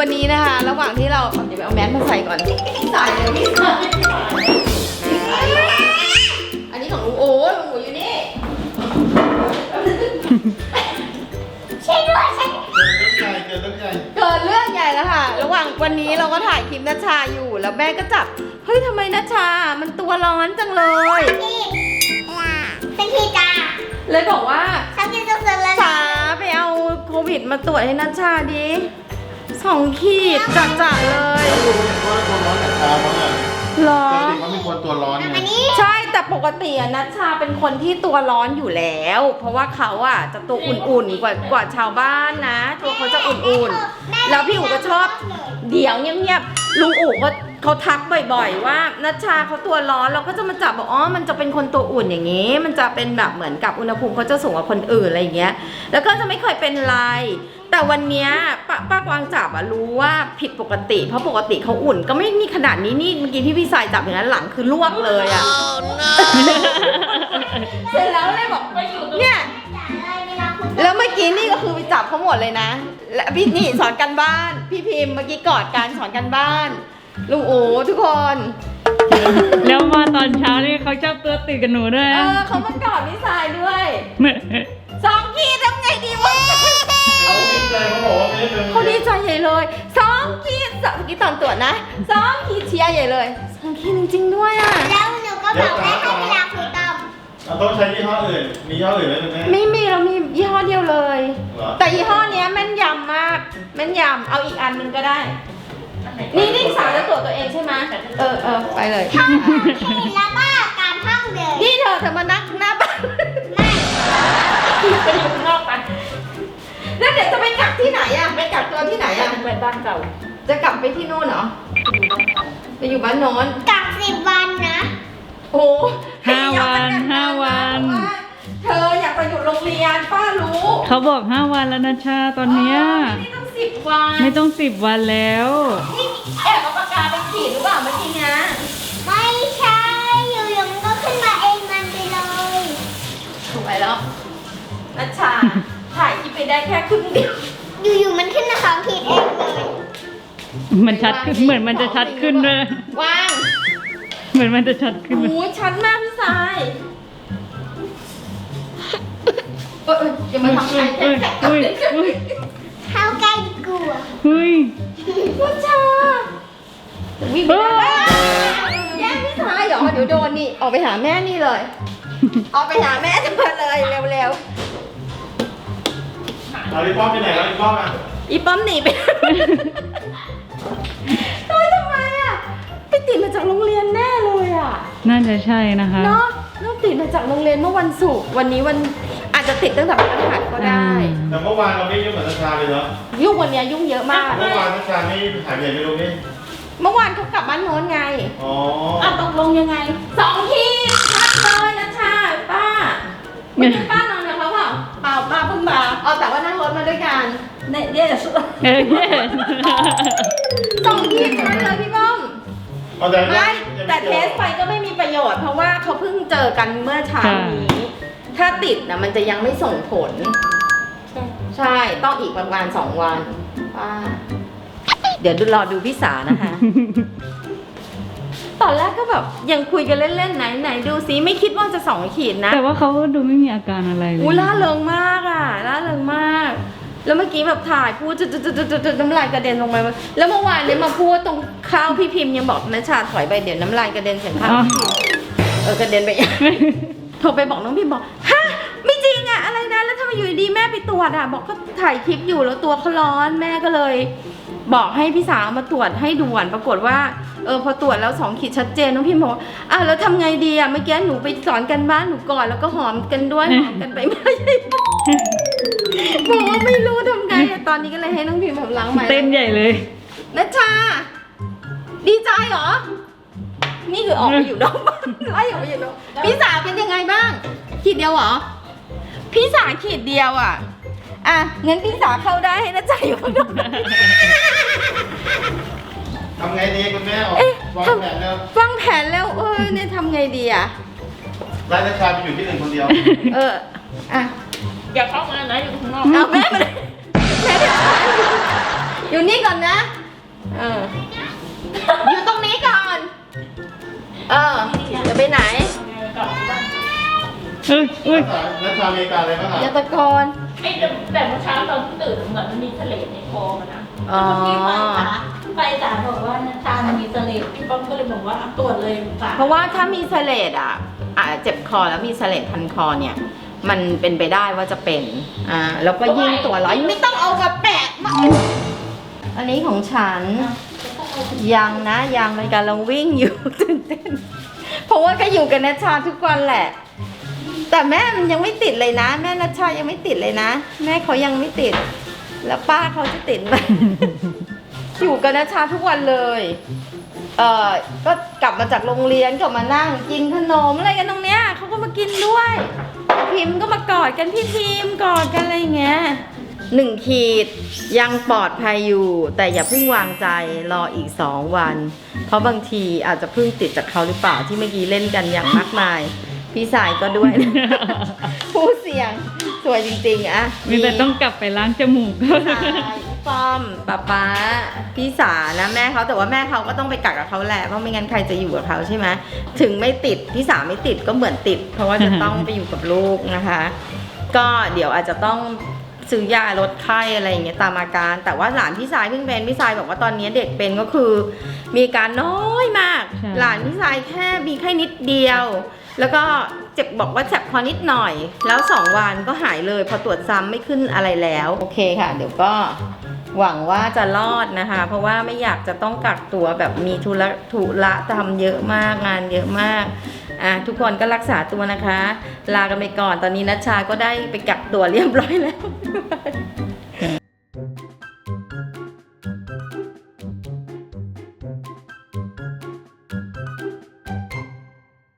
วันนี้นะคะ ระหว่างที่เราเดี๋ยวไปเอาแมสมาใส่ก่อนใส่เลยพี่ใส่อันนี้ของลุงโอ้ลุงโอ้อยู่นี่ช่วยด้วยฉันเกิดเรื่องใหญ่เกิดเรื่องใหญ่เกิดเรื่องใหญ่แล้วค่ะ ระหว่างวันนี้เราก็ถ่ายคลิปนัชชาอยู่ แล้วแม่ก็จับ เฮ้ยทำไมนัชชา มันตัวร้อนจังเลยพี่เป็นพี่จ้าเลยบอกว่าฉันกินจะเสร็จแล้วสาไปเอาโควิดมาตรวจให้นัชชาดิ สองขีดจัดๆเลยแล้วดูเห็นว่าตัวร้อนแต่เช้ามั้อะเหรอเด็กมันเป็นคนตัวร้อนไงใช่แต่ปกติอะนัชชาเป็นคนที่ตัวร้อนอยู่แล้ว เพราะว่าเขาอะจะตัวอุ่นๆกว่ากว่าชาวบ้านนะ ตัวเขาจะอุ่นๆ แล้วพี่อู๋ก็ชอบเดี๋ยวเงียบๆลุงอู๋ก็ เขาทักบ่อยๆ ว่านัชชาเขาตัวร้อนเราก็จะมาจับบอกอ๋อมันจะเป็นคนตัวอุ่นอย่างนี้ มันจะเป็นแบบเหมือนกับอุณหภูมิเขาจะสูงกว่าคนอื่นอะไรอย่างเงี้ย แล้วก็จะไม่เคยเป็นไร แต่วันเนี้ยป้าป้ากวางจับอะรู้ว่าผิดปกติ เพราะปกติเขาอุ่น ก็ไม่มีขนาดนี้นี่เมื่อกี้ที่พี่สายจับอย่างนั้นหลังคือลวกเลยอะเสร็จแล้วเลยบอกเนี่ยแล้วเมื่อกี้นี่ก็คือไปจับเขาหมดเลยนะ และพี่นี่สอนกันบ้าน พี่พิมพ์เมื่อกี้กอดการสอนกันบ้าน ลุงโอ้ทุกคน แล้วมาตอนเช้านี่เขาชอบตัวติดกับหนูด้วยเอนะอเขามากอดพี่สายด้วยสองขีดทำไงดีวะเขาดีใจเขาบอกว่าไม่ได้เป็นเขาดีใจใหญ่เลยสองขีดสองเมื่อกี้ตอนตรวจนะสองขีดเชียร์ใหญ่เลยสองขีดจริงๆด้วยอะ แล้วหนูก็บอกแม่ให้เวลาคุยต่อเราต้องใช้ยี่ห้ออื่น มียี่ห้ออื่นไหมคุณแม่ไม่มีเรามียี่ห้อเดียวเลยเหรอแต่ยี่ห้อเนี้ยแม่นยำมาก แม่นยำเอาอีกอันหนึงก็ได้ นี่นี่ สาวจะตรวจตัวเองใช่ไหมเออเออไปเลยเห็นแล้วก็การท่องเลยนี่เธอเธอมานั่งหน้าบ้านไม่ไปอยู่ข้างนอกไปแล้วเดี๋ยวจะไปกักที่ไหนอะไปกักตัวที่ไหนอะไปบ้านเก่าจะกลับไปที่นู่นเหรอไปอยู่บ้านโน้นกักสิบวันนะโอ้ห้าวันห้าวัน เธออยากไปอยู่โรงเรียนป้ารู้ เขาบอกห้าวันแล้วนะชาตอนเนี้ยไม่ต้องสิบวัน ไม่ต้องสิบวันแล้วนี่แอบเอาปากกาไป ขีดหรือเปล่าเมื่อกี้เนี้ยไม่ใช่อยู่ๆมันก็ขึ้นมาเองมันไปเลยถูกไปแล้วนัชชา ถ่ายคลิปไปได้แค่ครึ่งเดียวอยู่ๆมันขึ้นมาสองขีดเองเลย มันชัดขึ้นเหมือนมันจะชัดขึ้นด้วยว่างเหมือนมันจะชัดขึ้นโอ้ยชัดมากพี่สายเอยเอยอย่ามาทำใครแค่เฮ้ยแค่เฮ้ยเฮ้ยเข้าใกล้ดีกว่าเฮ้ยนัชชา วิ่งไปได้แย่งพี่สายเหรอเดี๋ยวโดนนี่ ออกไปหาแม่นี่เลย ออกไปหาแม่จะมาเลยเร็วเอาลิปป้อมไปไหนแล้วลิปป้อมอะๆ อีป้อมหนีไปโอ้ยทำไมอะ ไปติดมาจากโรงเรียนแน่เลยอะ น่าจะใช่นะคะ เนาะน้องติดมาจากโรงเรียนเมื่อวันศุกร์ วันนี้วันอาจจะติดตั้งแต่พฤหัสก็ได้ แต่เมื่อวานเราไม่ยุ่งกับนัชชาเลยเนาะยุ่งวันเนี้ยยุ่งเยอะมาก เมื่อวานนัชชาไม่หายไปไหนไม่รู้นี่ เมื่อวานเขากลับบ้านโน้นไงอ๋ออะตกลงยังไงสองขีดชัดเลยนะชาป้าไม่ใช่ป้านอนกับเขาเปล่าเปล่าป้าเพิ่งมาเอาแต่ว่านั่งรถมาด้วยกันเนี่ยเยสเออเย้สองขีดชัดเลยพี่บ้อม เอาแต่ไม่แต่เทสไปก็ไม่มีประโยชน์ เพราะว่าเขาเพิ่งเจอกันเมื่อเช้านี้ ถ้าติดนะมันจะยังไม่ส่งผล ใช่ต้องอีกประมาณสองวันป้า เดี๋ยวดูรอดูพี่สานะคะ ตอนแรกก็แบบยังคุยกันเล่นๆไหนไหนดูซิไม่คิดว่าจะสองขีดนะแต่ว่าเขาดูไม่มีอาการอะไรเลยอู้ล่าเริงมากอะล่าเริงมาก แล้วเมื่อกี้แบบถ่ายพูดจุดๆๆๆน้ำลายกระเด็นลงไปแล้วเมื่อวานเนี่ยมาพูดตรงข้าวพี่พิมพ์ยังบอกนัชชาถอยไปเดี๋ยวน้ำลายกระเด็นใส่ข้าวพี่พิมพ์เออกระเด็นไปโทรไปบอกน้องพิมพ์บอกฮะไม่จริงอะอะไรนะแล้วทำไมอยู่ดีๆแม่ไปตรวจอะบอกก็ถ่ายคลิปอยู่แล้วตัวเขาร้อนแม่ก็เลย บอกให้พี่สาวมาตรวจให้ด่วนปรากฏว่าเออพอตรวจแล้วสองขีดชัดเจนน้องพิมพ์บอกว่าอ้าวแล้วทำไงดีอะเมื่อกี้หนูไปสอนกันบ้านหนูก่อนแล้วก็หอมกันด้วยหอมกันไปไม่ใช่บอกว่าไม่รู้ทำไงอะตอนนี้ก็เลยให้น้องพิมพ์ผมล้างไม้เต้นใหญ่เลยนัชชา ดีใจเหรอ นี่คือออกไปอยู่นอกบ้านไล่ออกไปอยู่นอกพี่สาเป็นยังไงบ้าง ขีดเดียวเหรอ พี่สาขีดเดียวอะ อะงั้นพี่สาเข้าได้ให้นัชชาอยู่ข้างนอก ทำไงดีคุณแม่ออกเอ๊ะวางทำแผนแล้ววางแผนแล้วเออเนี่ยทำไงดีอะไล่นัชชาไปอยู่ที่อื่นคนเดียว เออ อะ อย่าเข้ามานะอยู่ข้างนอก เอาแม่มาเลยแม่เดี๋ยวอยู่อยู่นี่ก่อนนะ เออ อยู่ตรงนี้ก่อน เออจะไปไหนเอ้ยเอ้ยนัชชาอเมริกาอะไรบ้างอย่าอะตะโกน ไอ้แต่แต่เมื่อเช้าตอนที่ตื่นเหมือนมันมีทะเลในคอมันนะ อ๋อเมื่อกี้ไปจ๋าไปจ๋าบอกว่าน้ำชามันมีทะเลพี่ป้อมก็เลยบอกว่าเอาตรวจเลยจ๋าเพราะว่าถ้ามีเสลดอะอะเจ็บคอแล้วมีเสลดพันคอเนี่ย มันเป็นไปได้ว่าจะเป็นอ่าแล้วก็ยิ่งตัวร้อยไม่ต้องเอามาแปะมาอันนี้ของฉัน ยังนะยังมันกำลังวิ่งอยู่ ตื่นเต้นเพราะว่าก็อยู่กับนัชชาทุกวันแหละ แต่แม่มันยังไม่ติดเลยนะ แม่นัชชายังไม่ติดเลยนะ แม่เขายังไม่ติด แล้วป้าเขาจะติดไหม อยู่กับนัชชาทุกวันเลย เอ่อก็กลับมาจากโรงเรียนก็มานั่งกินขนมอะไรกันตรงเนี้ยเขาก็มากินด้วยพิมพ์ก็มากอดกันพี่พิมพ์กอดกันอะไรอย่างเงี้ยหนึ่งขีดยังปลอดภัยอยู่ แต่อย่าเพิ่งวางใจรออีกสองวัน เพราะบางทีอาจจะเพิ่งติดจากเขาหรือเปล่าที่เมื่อกี้เล่นกันอย่างมากมาย พี่สายก็ด้วย ผู้เสี่ยง สวยจริงๆอะมีแต่ต้องกลับไปล้างจมูกใช่พี่ป้อมป๊าป๊าพี่สานะแม่เขาแต่ว่าแม่เขาก็ต้องไปกักกับเขาแหละเพราะไม่งั้นใครจะอยู่กับเขาใช่ไหมถึงไม่ติดพี่สาไม่ติดก็เหมือนติด เพราะว่าจะต้องไปอยู่กับลูกนะคะ ก็เดี๋ยวอาจจะต้องซื้อยาลดไข้อะไรอย่างเงี้ยตามอาการ แต่ว่าหลานพี่สายเพิ่งเป็นพี่สายบอกว่าตอนนี้เด็กเป็นก็คือ มีอาการน้อยมากใช่หลานพี่สายแค่มีไข้นิดเดียว แล้วก็เจ็บบอกว่าแสบคอนิดหน่อย แล้วสองวันก็หายเลย พอตรวจซ้ำไม่ขึ้นอะไรแล้ว โอเคค่ะ เดี๋ยวก็หวังว่าจะรอดนะคะ เพราะว่าไม่อยากจะต้องกักตัวแบบมีธุระธุระทำเยอะมากงานเยอะมากอะทุกคนก็รักษาตัวนะคะ ลากันไปก่อนตอนนี้นัชชาก็ได้ไปกักตัวเรียบร้อยแล้ว